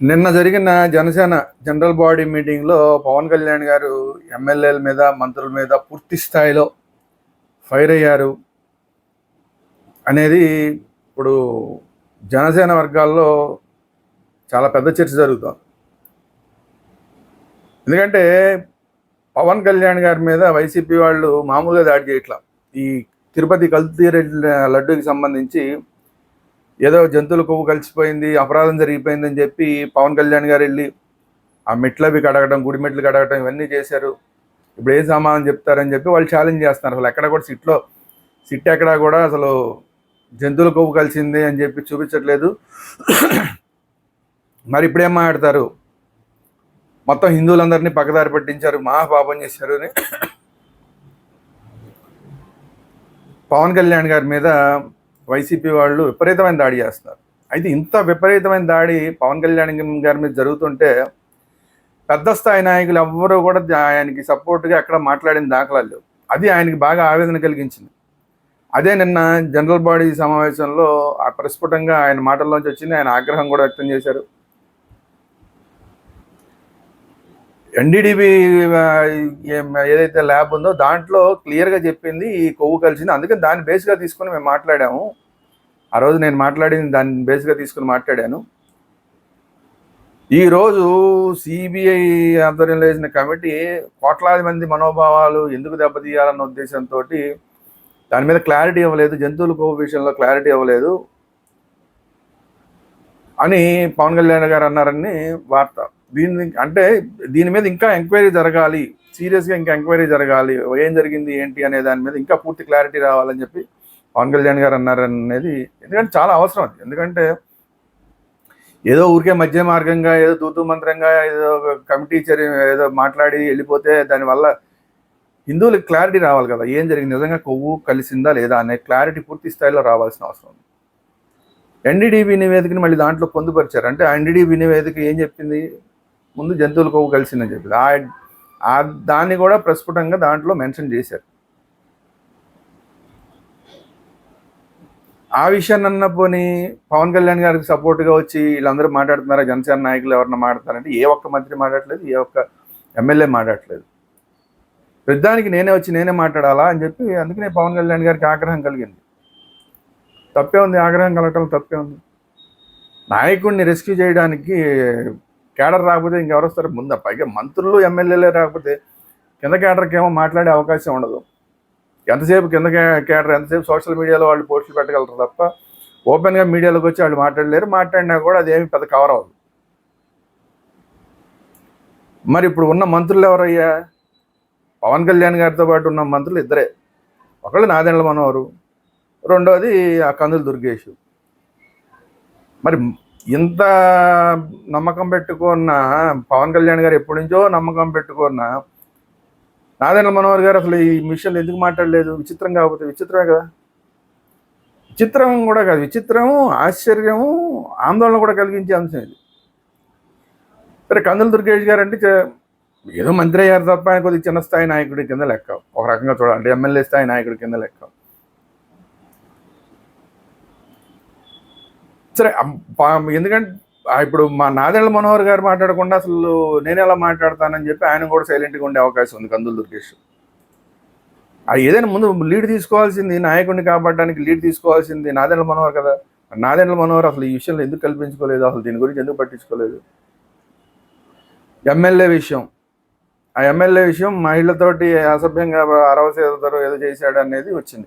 నిన్న జరిగిన Janasena general body మీటింగ్లో పవన్ కళ్యాణ్ గారు ఎమ్మెల్యేల మీద మంత్రుల మీద పూర్తి స్థాయిలో ఫైర్ అయ్యారు. అనేది ఇప్పుడు జనసేన వర్గాల్లో చాలా పెద్ద చర్చ జరుగుతుంది. ఎందుకంటే పవన్ కళ్యాణ్ గారి మీద వైసీపీ వాళ్ళు మామూలుగా దాడి చేయట్లా. ఈ తిరుపతి కల్తీ లడ్డూకి సంబంధించి ఏదో జంతువుల కొవ్వు కలిసిపోయింది అపరాధం జరిగిపోయింది అని చెప్పి పవన్ కళ్యాణ్ గారు వెళ్ళి ఆ మెట్లు అవి కడగడం గుడి మెట్లు కడగడం ఇవన్నీ చేశారు. ఇప్పుడు ఏం సమాధానం చెప్తారని చెప్పి వాళ్ళు ఛాలెంజ్ చేస్తున్నారు. అసలు ఎక్కడ కూడా సిట్లో సిట్ ఎక్కడా కూడా అసలు జంతువుల కొవ్వు కలిసింది అని చెప్పి చూపించట్లేదు. మరి ఇప్పుడేం మాట్లాడతారు? మొత్తం హిందువులందరినీ పక్కదారి పట్టించారు మహాపాపం చేశారు అని. పవన్ కళ్యాణ్ గారి మీద వైసీపీ వాళ్ళు విపరీతమైన దాడి చేస్తున్నారు. అయితే ఇంత విపరీతమైన దాడి పవన్ కళ్యాణ్ గారి మీద జరుగుతుంటే పెద్ద స్థాయి నాయకులు ఎవ్వరూ కూడా ఆయనకి సపోర్ట్గా ఎక్కడ మాట్లాడిన దాఖలాలు అది ఆయనకి బాగా ఆవేదన కలిగించింది. అదే నిన్న జనరల్ బాడీ సమావేశంలో ఆ ప్రస్ఫుటంగా ఆయన మాటల్లోంచి వచ్చింది. ఆయన ఆగ్రహం కూడా వ్యక్తం చేశారు. ఎన్డీడీబీ ఏదైతే ల్యాబ్ ఉందో దాంట్లో క్లియర్గా చెప్పింది ఈ కొవ్వు కలిసింది. అందుకని దాన్ని బేస్గా తీసుకొని మేము మాట్లాడాము. ఆ రోజు నేను మాట్లాడింది దాన్ని బేస్గా తీసుకుని మాట్లాడాను. ఈరోజు సిబిఐ ఆధ్వర్యంలో వేసిన కమిటీ కోట్లాది మంది మనోభావాలు ఎందుకు దెబ్బతీయాలన్న ఉద్దేశంతో దాని మీద క్లారిటీ ఇవ్వలేదు. జంతువుల కొవ్వు విషయంలో క్లారిటీ ఇవ్వలేదు అని పవన్ కళ్యాణ్ గారు అన్నారని వార్త. దీని అంటే దీని మీద ఇంకా ఎంక్వైరీ జరగాలి. సీరియస్గా ఇంకా ఎంక్వైరీ జరగాలి. ఏం జరిగింది ఏంటి అనే దాని మీద ఇంకా పూర్తి క్లారిటీ రావాలని చెప్పి పవన్ కళ్యాణ్ గారు అన్నారనేది ఎందుకంటే చాలా అవసరం అది. ఎందుకంటే ఏదో ఊరికే మధ్య మార్గంగా ఏదో దూతు మంత్రంగా ఏదో కమిటీ చర్య ఏదో మాట్లాడి వెళ్ళిపోతే దానివల్ల హిందువులకు క్లారిటీ రావాలి కదా. ఏం జరిగింది? నిజంగా కొవ్వు కలిసిందా లేదా అనే క్లారిటీ పూర్తి స్థాయిలో రావాల్సిన అవసరం ఉంది. ఎన్డీడీబీ నివేదికని మళ్ళీ దాంట్లో పొందుపరిచారు. అంటే ఎన్డీడీబీ నివేదిక ఏం చెప్పింది? ముందు జంతువుల కొవ్వు కలిసిందని చెప్పి ఆ దాన్ని కూడా ప్రస్ఫుటంగా దాంట్లో మెన్షన్ చేశారు. ఆ విషయాన్ని అన్నపోని పవన్ కళ్యాణ్ గారికి సపోర్ట్గా వచ్చి వీళ్ళందరూ మాట్లాడుతున్నారా? జనసేన నాయకులు ఎవరన్నా మాట్లాడతారంటే ఏ ఒక్క మంత్రి మాట్లాడలేదు ఏ ఒక్క ఎమ్మెల్యే మాట్లాడలేదు పెద్దానికి నేనే వచ్చి నేనే మాట్లాడాలా అని చెప్పి అందుకనే పవన్ కళ్యాణ్ గారికి ఆగ్రహం కలిగింది. తప్పే ఉంది ఆగ్రహం కలగటం తప్పే ఉంది. నాయకుడిని రెస్క్యూ చేయడానికి కేడర్ రాకపోతే ఇంకెవరు వస్తారు? ముందు. పైగా మంత్రులు ఎమ్మెల్యేలే రాకపోతే కింద కేడర్కి ఏమో మాట్లాడే అవకాశం ఉండదు. ఎంతసేపు కింద కేడర్ ఎంతసేపు సోషల్ మీడియాలో వాళ్ళు పోస్టులు పెట్టగలరు తప్ప ఓపెన్గా మీడియాలోకి వచ్చి వాళ్ళు మాట్లాడలేరు. మాట్లాడినా కూడా అదేమి పెద్ద కవర్ అవ్వదు. మరి ఇప్పుడు ఉన్న మంత్రులు ఎవరయ్యా? పవన్ కళ్యాణ్ గారితో పాటు ఉన్న మంత్రులు ఇద్దరే. ఒకళ్ళు నాదెండ్ల మనోహరు రెండోది ఆ కందులు దుర్గేషు. మరి ఇంత నమ్మకం పెట్టుకున్న పవన్ కళ్యాణ్ గారు ఎప్పటి నుంచో నమ్మకం పెట్టుకున్న నాదెండ్ల మనోహర్ గారు అసలు ఈ మిషన్లు ఎందుకు మాట్లాడలేదు? విచిత్రం కాకపోతే విచిత్రమే కదా. విచిత్రం కూడా కాదు. విచిత్రము ఆశ్చర్యము ఆందోళన కూడా కలిగించే అంశం ఇది. సరే కందుల దుర్గేష్ గారు అంటే చే- ఏదో మంత్రి అయ్యారు తప్ప ఆయన కొద్దిగా చిన్న స్థాయి నాయకుడి కింద లెక్క. ఒక రకంగా చూడాలంటే ఎమ్మెల్యే స్థాయి నాయకుడి కింద లెక్క. సరే పా- ఎందుకంటే ఇప్పుడు మా నాదెళ్ళ మనోహర్ గారు మాట్లాడకుండా అసలు నేను ఎలా మాట్లాడతానని చెప్పి ఆయన కూడా సైలెంట్గా ఉండే అవకాశం ఉంది కందులు దుర్గేష్. ఆ ఏదైనా ముందు లీడ్ తీసుకోవాల్సింది నాయకుడిని కాపాడడానికి లీడ్ తీసుకోవాల్సింది నాదెండ్ల మనోహర్ కదా. నాదెండ్ల మనోహర్ అసలు ఈ విషయంలో ఎందుకు కల్పించుకోలేదు? అసలు దీని గురించి ఎందుకు పట్టించుకోలేదు? ఎమ్మెల్యే విషయం. ఆ ఎమ్మెల్యే విషయం మహిళతోటి అసభ్యంగా అరవసేదతో ఏదో చేశాడు అనేది వచ్చింది.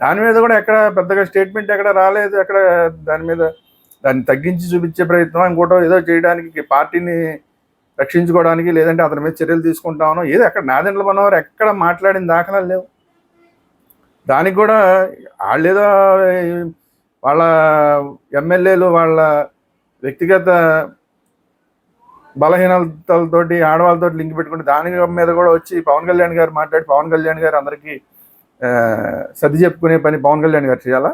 దాని మీద కూడా ఎక్కడ పెద్దగా స్టేట్మెంట్ ఎక్కడ రాలేదు ఎక్కడ దాని మీద దాన్ని తగ్గించి చూపించే ప్రయత్నం ఇంకోటో ఏదో చేయడానికి పార్టీని రక్షించుకోవడానికి లేదంటే అతని మీద చర్యలు తీసుకుంటామనో ఏదో ఎక్కడ నాదెండ్ల మనోహర్ ఎక్కడ మాట్లాడిన దాఖలాలు లేవు. దానికి కూడా వాళ్ళేదో వాళ్ళ ఎమ్మెల్యేలు వాళ్ళ వ్యక్తిగత బలహీనతలతోటి ఆడవాళ్ళతో లింక్ పెట్టుకుంటే దాని మీద కూడా వచ్చి పవన్ కళ్యాణ్ గారు మాట్లాడి పవన్ కళ్యాణ్ గారు అందరికీ సర్ది చెప్పుకునే పని పవన్ కళ్యాణ్ గారు చేయాలా?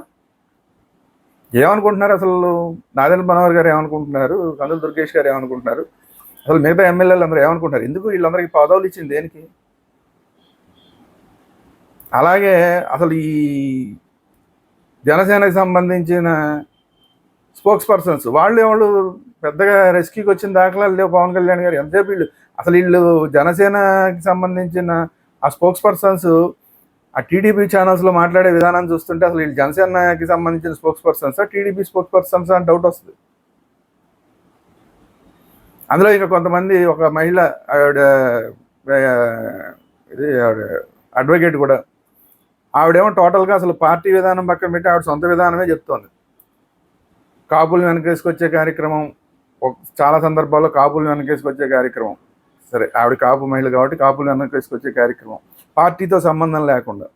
ఏమనుకుంటున్నారు అసలు? నాదన్ మనోహర్ గారు ఏమనుకుంటున్నారు? కందుల దుర్గేష్ గారు ఏమనుకుంటున్నారు? అసలు మిగతా ఎమ్మెల్యేలు అందరూ ఏమనుకుంటున్నారు? ఎందుకు వీళ్ళందరికీ పదవులు ఇచ్చింది దేనికి? అలాగే అసలు ఈ జనసేనకు సంబంధించిన స్పోక్స్ పర్సన్స్ వాళ్ళు వాళ్ళు పెద్దగా రెస్క్యూకి వచ్చిన దాఖలాలు లేవు పవన్ కళ్యాణ్ గారు. ఎంతసేపు వీళ్ళు అసలు వీళ్ళు జనసేనకి సంబంధించిన ఆ స్పోక్స్ పర్సన్స్ ఆ టీడీపీ ఛానల్స్లో మాట్లాడే విధానం చూస్తుంటే అసలు వీళ్ళు జనసేనకి సంబంధించిన spokespersons TDP spokespersons అని డౌట్ వస్తుంది. అందులో ఇంకా కొంతమంది ఒక మహిళ ఆవిడ ఇది ఆవిడ అడ్వకేట్ కూడా. ఆవిడేమో టోటల్గా అసలు పార్టీ విధానం పక్కన పెట్టి ఆవిడ సొంత విధానమే చెప్తోంది. కాపులు వెనకేసుకొచ్చే కార్యక్రమం చాలా సందర్భాల్లో కాపులు వెనకేసుకొచ్చే కార్యక్రమం. సరే ఆవిడ కాపు మహిళ కాబట్టి కాపులు వెనకేసుకొచ్చే కార్యక్రమం. పార్టీతో సంబంధం లేకుండా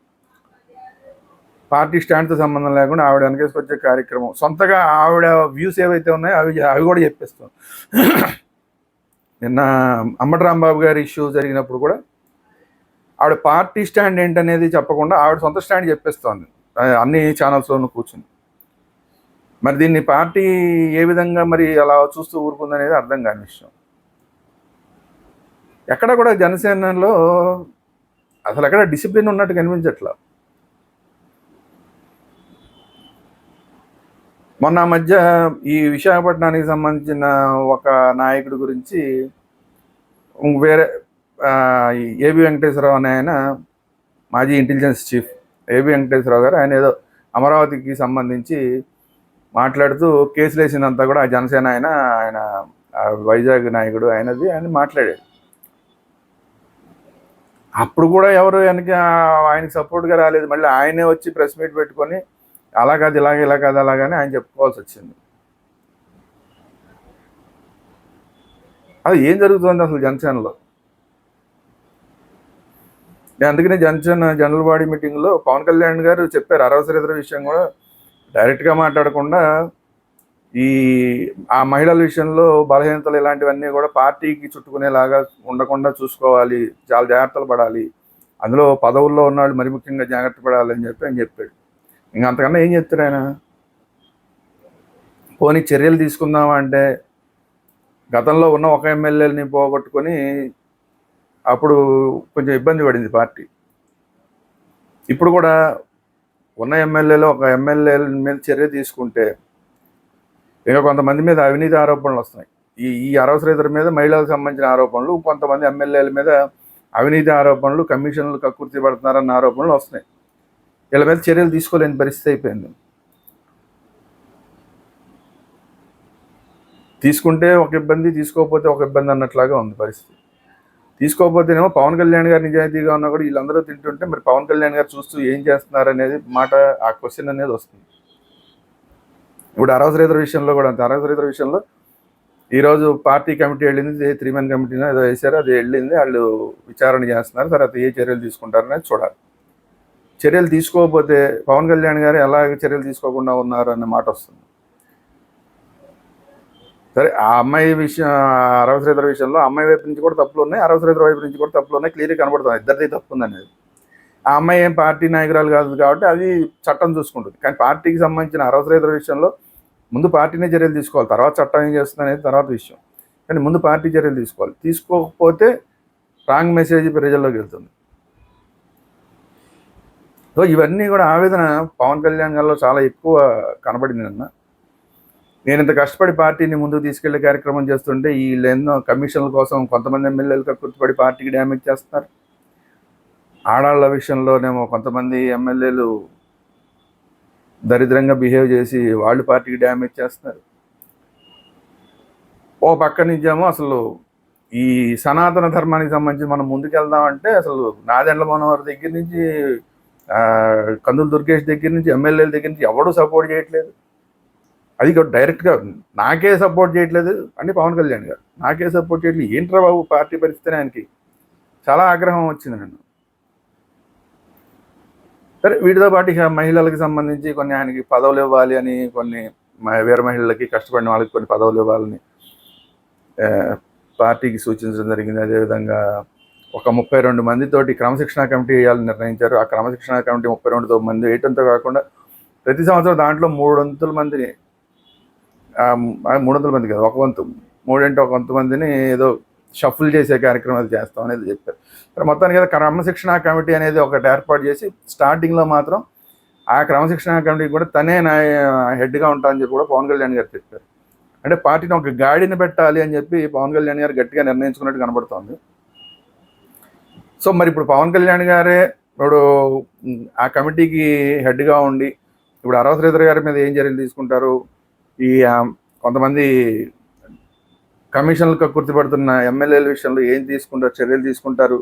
పార్టీ స్టాండ్తో సంబంధం లేకుండా ఆవిడ వెనకేసుకొచ్చే కార్యక్రమం. సొంతగా ఆవిడ వ్యూస్ ఏవైతే ఉన్నాయో అవి అవి కూడా చెప్పేస్తాం. నిన్న అమ్మటి రాంబాబు గారి ఇష్యూ జరిగినప్పుడు కూడా ఆవిడ పార్టీ స్టాండ్ ఏంటనేది చెప్పకుండా ఆవిడ సొంత స్టాండ్ చెప్పేస్తోంది. అన్ని ఛానల్స్లోనూ కూర్చుని. మరి దీన్ని పార్టీ ఏ విధంగా మరి అలా చూస్తూ ఊరుకుందనేది అర్థం కాని విషయం. ఎక్కడ కూడా జనసేనలో అసలు ఎక్కడ డిసిప్లిన్ ఉన్నట్టు కనిపించట్లా. మొన్న మధ్య ఈ విశాఖపట్నానికి సంబంధించిన ఒక నాయకుడి గురించి వేరే ఏబి వెంకటేశ్వరరావు అనే ఆయన మాజీ ఇంటెలిజెన్స్ చీఫ్ ఏబి వెంకటేశ్వరరావు గారు ఆయన ఏదో అమరావతికి సంబంధించి మాట్లాడుతూ కేసులు వేసిందంతా కూడా ఆ జనసేన ఆయన ఆయన వైజాగ్ నాయకుడు ఆయనది ఆయన మాట్లాడాడు అప్పుడు కూడా ఎవరు వెనక ఆయనకి సపోర్ట్గా రాలేదు. మళ్ళీ ఆయనే వచ్చి ప్రెస్ మీట్ పెట్టుకొని అలా కాదు ఇలాగ ఇలా కాదు అలాగని ఆయన చెప్పుకోవాల్సి వచ్చింది. అది ఏం జరుగుతుంది అసలు జనసేనలో? నేను అందుకనే జనసేన జనరల్ బాడీ మీటింగ్లో పవన్ కళ్యాణ్ గారు చెప్పారు అరవసర ఇతర విషయం కూడా. డైరెక్ట్గా మాట్లాడకుండా ఈ ఆ మహిళల విషయంలో బలహీనతలు ఇలాంటివన్నీ కూడా పార్టీకి చుట్టుకునేలాగా ఉండకుండా చూసుకోవాలి చాలా జాగ్రత్తలు పడాలి. అందులో పదవుల్లో ఉన్నవాళ్ళు మరి ముఖ్యంగా జాగ్రత్త పడాలని చెప్పి ఆయన చెప్పాడు. ఇంకా అంతకన్నా ఏం చెప్తారు ఆయన? పోనీ చర్యలు తీసుకుందామా అంటే గతంలో ఉన్న ఒక ఎమ్మెల్యేని పోగొట్టుకొని అప్పుడు కొంచెం ఇబ్బంది పడింది పార్టీ. ఇప్పుడు కూడా ఉన్న ఎమ్మెల్యేలో ఒక ఎమ్మెల్యేల మీద చర్య తీసుకుంటే ఇంకా కొంతమంది మీద అవినీతి ఆరోపణలు వస్తున్నాయి. ఈ ఈ అరవసరేతర మీద మహిళలకు సంబంధించిన ఆరోపణలు కొంతమంది ఎమ్మెల్యేల మీద అవినీతి ఆరోపణలు కమిషన్లు కక్కుర్తి పడుతున్నారన్న ఆరోపణలు వస్తున్నాయి. వీళ్ళ మీద చర్యలు తీసుకోలేని పరిస్థితి అయిపోయింది. తీసుకుంటే ఒక ఇబ్బంది తీసుకోకపోతే ఒక ఇబ్బంది అన్నట్లాగా ఉంది పరిస్థితి. తీసుకోకపోతేనేమో పవన్ కళ్యాణ్ గారు నిజాయితీగా ఉన్నా కూడా వీళ్ళందరూ తింటుంటే మరి పవన్ కళ్యాణ్ గారు చూస్తూ ఏం చేస్తున్నారు అనేది మాట ఆ క్వశ్చన్ అనేది వస్తుంది. ఇప్పుడు అరవసరేతర విషయంలో కూడా అంతే. అరవసరేతర విషయంలో ఈరోజు పార్టీ కమిటీ వెళ్ళింది త్రీ మెన్ కమిటీ ఏదో వేశారు అది వెళ్ళింది వాళ్ళు విచారణ చేస్తున్నారు తర్వాత ఏ చర్యలు తీసుకుంటారనేది చూడాలి. చర్యలు తీసుకోకపోతే పవన్ కళ్యాణ్ గారు ఎలాగ చర్యలు తీసుకోకుండా ఉన్నారు అనే మాట వస్తుంది. సరే ఆ అమ్మాయి విషయం అరవసరేతర విషయంలో అమ్మాయి వైపు నుంచి కూడా తప్పులు ఉన్నాయి అరవసరేతర వైపు నుంచి కూడా తప్పులు ఉన్నాయి క్లియర్గా కనబడుతుంది ఇద్దరిది తప్పు ఉందనేది ఆ అమ్మాయి ఏం పార్టీ నాయకురాలు కాదు కాబట్టి అది చట్టం చూసుకుంటుంది. కానీ పార్టీకి సంబంధించిన అరవసరేతర విషయంలో ముందు పార్టీనే చర్యలు తీసుకోవాలి. తర్వాత చట్టం ఏం చేస్తుంది అనేది తర్వాత విషయం. కానీ ముందు పార్టీ చర్యలు తీసుకోవాలి. తీసుకోకపోతే రాంగ్ మెసేజ్ ప్రజల్లోకి వెళ్తుంది. సో ఇవన్నీ కూడా ఆవేదన పవన్ కళ్యాణ్ గారిలో చాలా ఎక్కువ కనబడింది నిన్న. నేను ఇంత కష్టపడి పార్టీని ముందుకు తీసుకెళ్ళే కార్యక్రమం చేస్తుంటే వీళ్ళు కమిషన్ల కోసం కొంతమంది ఎమ్మెల్యేలు కక్కుర్తిపడి పార్టీకి డ్యామేజ్ చేస్తున్నారు. ఆడాళ్ళ విషయంలోనేమో కొంతమంది ఎమ్మెల్యేలు దరిద్రంగా బిహేవ్ చేసి వాళ్ళు పార్టీకి డ్యామేజ్ చేస్తున్నారు. ఓ పక్క నుంచేమో అసలు ఈ సనాతన ధర్మానికి సంబంధించి మనం ముందుకెళ్దామంటే అసలు నాదెండ్ల మనోహర్ దగ్గర నుంచి కందులు దుర్గేష్ దగ్గర నుంచి ఎమ్మెల్యేల దగ్గర నుంచి ఎవడూ సపోర్ట్ చేయట్లేదు. అది కూడా డైరెక్ట్గా నాకే సపోర్ట్ చేయట్లేదు అంటే పవన్ కళ్యాణ్ గారు. నాకే సపోర్ట్ చేయట్లేదు. ఏంట్రా బాబు పార్టీ పరిస్థితి ఆయనకి చాలా ఆగ్రహం వచ్చింది నన్ను. సరే వీటితో పాటు ఇక మహిళలకు సంబంధించి కొన్ని ఆయనకి పదవులు ఇవ్వాలి అని కొన్ని మ- వీర మహిళలకి కష్టపడిన వాళ్ళకి కొన్ని పదవులు ఇవ్వాలని పార్టీకి సూచించడం జరిగింది. అదేవిధంగా ఒక ముప్పై రెండు మందితోటి క్రమశిక్షణ కమిటీ వేయాలని నిర్ణయించారు. ఆ క్రమశిక్షణ కమిటీ ముప్పై రెండుతో మంది వేయటంతో కాకుండా ప్రతి సంవత్సరం దాంట్లో మూడు వంతుల మందిని ఆ, మూడు వందల మంది కాదు ఒక వంతు మూడింటి ఒక వంతు మందిని ఏదో షఫుల్ చేసే కార్యక్రమం అది చేస్తాం అనేది చెప్పారు. మరి మొత్తానికి క్రమశిక్షణ కమిటీ అనేది ఒకటి ఏర్పాటు చేసి స్టార్టింగ్లో మాత్రం ఆ క్రమశిక్షణ కమిటీకి కూడా తనే నా హెడ్గా ఉంటా అని చెప్పి కూడా పవన్ కళ్యాణ్ గారు చెప్పారు. అంటే పార్టీని ఒక గాడిని పెట్టాలి అని చెప్పి పవన్ కళ్యాణ్ గారు గట్టిగా నిర్ణయించుకున్నట్టు కనబడుతోంది. సో మరి ఇప్పుడు పవన్ కళ్యాణ్ గారే ఇప్పుడు ఆ కమిటీకి హెడ్గా ఉండి ఇప్పుడు అరవ శ్రీధర్ గారి మీద ఏం చర్యలు తీసుకుంటారు? ఈ కొంతమంది కమిషన్లకు గుర్తుపడుతున్న ఎమ్మెల్యేల విషయంలో ఏం తీసుకుంటారు చర్యలు తీసుకుంటారు?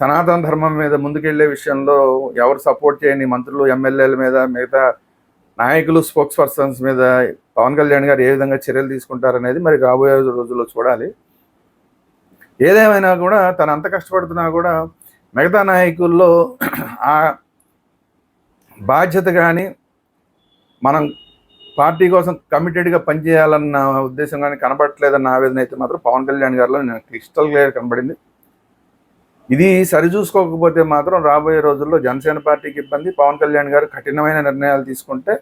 సనాతన ధర్మం మీద ముందుకెళ్ళే విషయంలో ఎవరు సపోర్ట్ చేయని మంత్రులు ఎమ్మెల్యేల మీద మిగతా నాయకులు స్పోక్స్ పర్సన్స్ మీద పవన్ కళ్యాణ్ గారు ఏ విధంగా చర్యలు తీసుకుంటారు అనేది మరి రాబోయే రోజుల్లో చూడాలి. ఏదేమైనా కూడా తను అంత కష్టపడుతున్నా కూడా మిగతా నాయకుల్లో ఆ బాధ్యత కానీ మనం పార్టీ కోసం కమిటెడ్గా పనిచేయాలన్న ఉద్దేశం కానీ కనబడట్లేదన్న ఆవేదన అయితే మాత్రం పవన్ కళ్యాణ్ గారిలో నేను క్రిస్టల్ క్లియర్ కనబడింది. ఇది సరిచూసుకోకపోతే మాత్రం రాబోయే రోజుల్లో జనసేన పార్టీకి ఇబ్బంది పవన్ కళ్యాణ్ గారు కఠినమైన నిర్ణయాలు తీసుకుంటే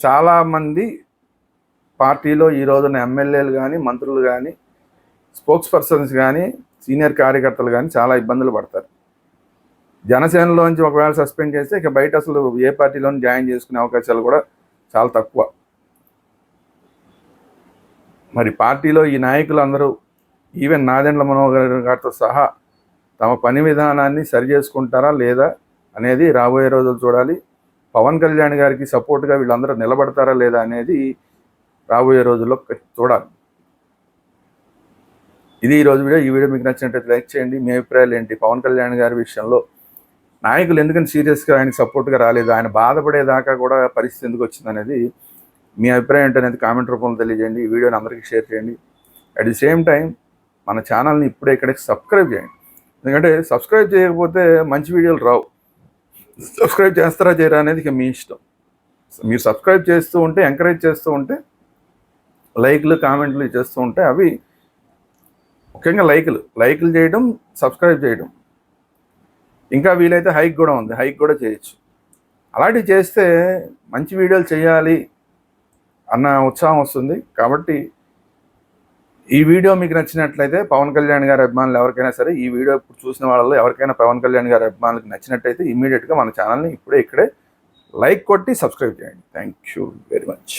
చాలామంది పార్టీలో ఈ రోజున ఎమ్మెల్యేలు కానీ మంత్రులు కానీ స్పోక్స్ పర్సన్స్ కానీ సీనియర్ కార్యకర్తలు కానీ చాలా ఇబ్బందులు పడతారు. జనసేనలోంచి ఒకవేళ సస్పెండ్ చేస్తే ఇక బయట అసలు ఏ పార్టీలోని జాయిన్ చేసుకునే అవకాశాలు కూడా చాలా తక్కువ. మరి పార్టీలో ఈ నాయకులు అందరూ ఈవెన్ నాదెండ్ల మనోహర్ గారితో సహా తమ పని విధానాన్ని సరి చేసుకుంటారా లేదా అనేది రాబోయే రోజులు చూడాలి. పవన్ కళ్యాణ్ గారికి సపోర్ట్గా వీళ్ళందరూ నిలబడతారా లేదా అనేది రాబోయే రోజుల్లో చూడాలి. ఇది ఈ రోజు వీడియో. ఈ వీడియో మీకు నచ్చినట్లయితే లైక్ చేయండి. మీ అభిప్రాయాలు ఏంటి? పవన్ కళ్యాణ్ గారి విషయంలో నాయకులు ఎందుకని సీరియస్గా ఆయన సపోర్ట్గా రాలేదు? ఆయన బాధపడేదాకా కూడా పరిస్థితి ఎందుకు వచ్చింది అనేది మీ అభిప్రాయం ఏంటనేది కామెంట్ రూపంలో తెలియజేయండి. ఈ వీడియోని అందరికీ షేర్ చేయండి. అట్ ది సేమ్ టైం మన ఛానల్ని ఇప్పుడే ఇక్కడికి సబ్స్క్రైబ్ చేయండి. ఎందుకంటే సబ్స్క్రైబ్ చేయకపోతే మంచి వీడియోలు రావు. సబ్స్క్రైబ్ చేస్తారా చేయరా అనేది ఇక మీ ఇష్టం. మీరు సబ్స్క్రైబ్ చేస్తూ ఉంటే ఎంకరేజ్ చేస్తూ ఉంటే లైక్లు కామెంట్లు చేస్తూ ఉంటే అవి ముఖ్యంగా లైకులు. లైకులు చేయడం సబ్స్క్రైబ్ చేయడం. ఇంకా వీలైతే హైక్ కూడా ఉంది హైక్ కూడా చేయొచ్చు. అలాంటివి చేస్తే మంచి వీడియోలు చేయాలి అన్న ఉత్సాహం వస్తుంది. కాబట్టి ఈ వీడియో మీకు నచ్చినట్లయితే పవన్ కళ్యాణ్ గారి అభిమానులు ఎవరికైనా సరే ఈ వీడియో ఇప్పుడు చూసిన వాళ్ళలో ఎవరికైనా పవన్ కళ్యాణ్ గారి అభిమానులకు నచ్చినట్టయితే ఇమీడియట్గా మన ఛానల్ని ఇప్పుడే ఇక్కడే లైక్ కొట్టి సబ్స్క్రైబ్ చేయండి. Thank you very much